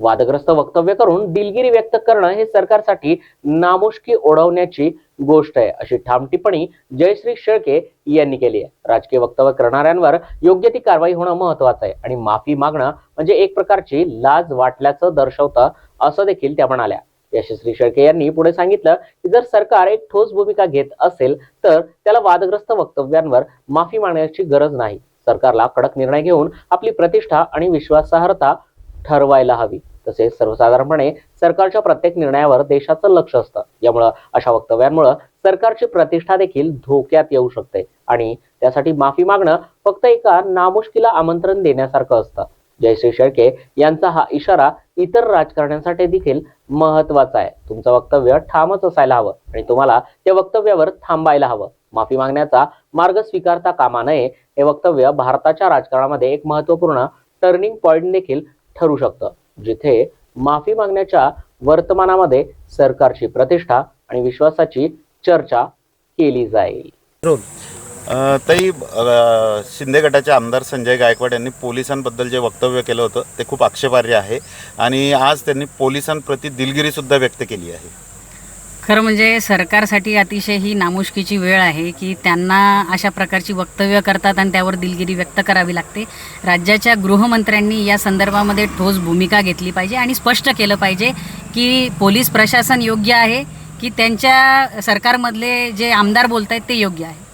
वादग्रस्त वक्तव्य करून दिलगिरी व्यक्त करणं हे सरकारसाठी नामुष्की ओढवण्याची गोष्ट आहे अशी ठाम टिप्पणी जयश्री शेळके यांनी केली आहे. राजकीय वक्तव्य करणाऱ्यांवर योग्य ती कारवाई होणं महत्वाचं आहे आणि माफी मागणं म्हणजे एक प्रकारची लाज वाटल्याचं दर्शवतं असं देखील त्या म्हणाल्या. यशस्वी शेळके यांनी पुढे सांगितलं की जर सरकार एक ठोस भूमिका घेत असेल तर त्याला वादग्रस्त वक्तव्यांवर माफी मागण्याची गरज नाही. सरकारला कडक निर्णय घेऊन आपली प्रतिष्ठा आणि विश्वासार्हता ठरवायला हवी. तसेच सर्वसाधारणपणे सरकारच्या प्रत्येक निर्णयावर देशाचं लक्ष असतं. यामुळं अशा वक्तव्यांमुळं सरकारची प्रतिष्ठा देखील धोक्यात येऊ शकते आणि त्यासाठी माफी मागणं फक्त एका नामुष्कीला आमंत्रण देण्यासारखं असतं. जयश्री शेळके यांचा हा इशारा इतर राजकारण्यांसाठी देखील महत्त्वाचा आहे. तुमचं वक्तव्य ठामच असायला हवं आणि तुम्हाला त्या वक्तव्यावर थांबायला हवं. माफी मागण्याचा मार्ग स्वीकारता कामा नये हे वक्तव्य भारताच्या राजकारणामध्ये एक महत्त्वपूर्ण टर्निंग पॉइंट देखील ठरू शकतं. जिथे माफी मागण्याच्या वर्तमानामध्ये सरकारची प्रतिष्ठा आणि विश्वासाची चर्चा केली जाईल. अ, शिंदे गटाचे आमदार संजय गायकवाड यांनी पोलिसांबद्दल जे वक्तव्य केलं होतं ते खूप आक्षेपार्ह आहे. आणि आज त्यांनी पोलिसांप्रती दिलगिरीसुद्धा व्यक्त केली आहे. खरं म्हणजे सरकारसाठी अतिशय ही नामुष्कीची वेळ आहे की त्यांना अशा प्रकारची वक्तव्य करतात आणि त्यावर दिलगिरी व्यक्त करावी लागते. राज्याच्या गृहमंत्र्यांनी या संदर्भामध्ये ठोस भूमिका घेतली पाहिजे आणि स्पष्ट केलं पाहिजे की पोलीस प्रशासन योग्य आहे की त्यांच्या सरकारमधले जे आमदार बोलत आहेत ते योग्य आहे.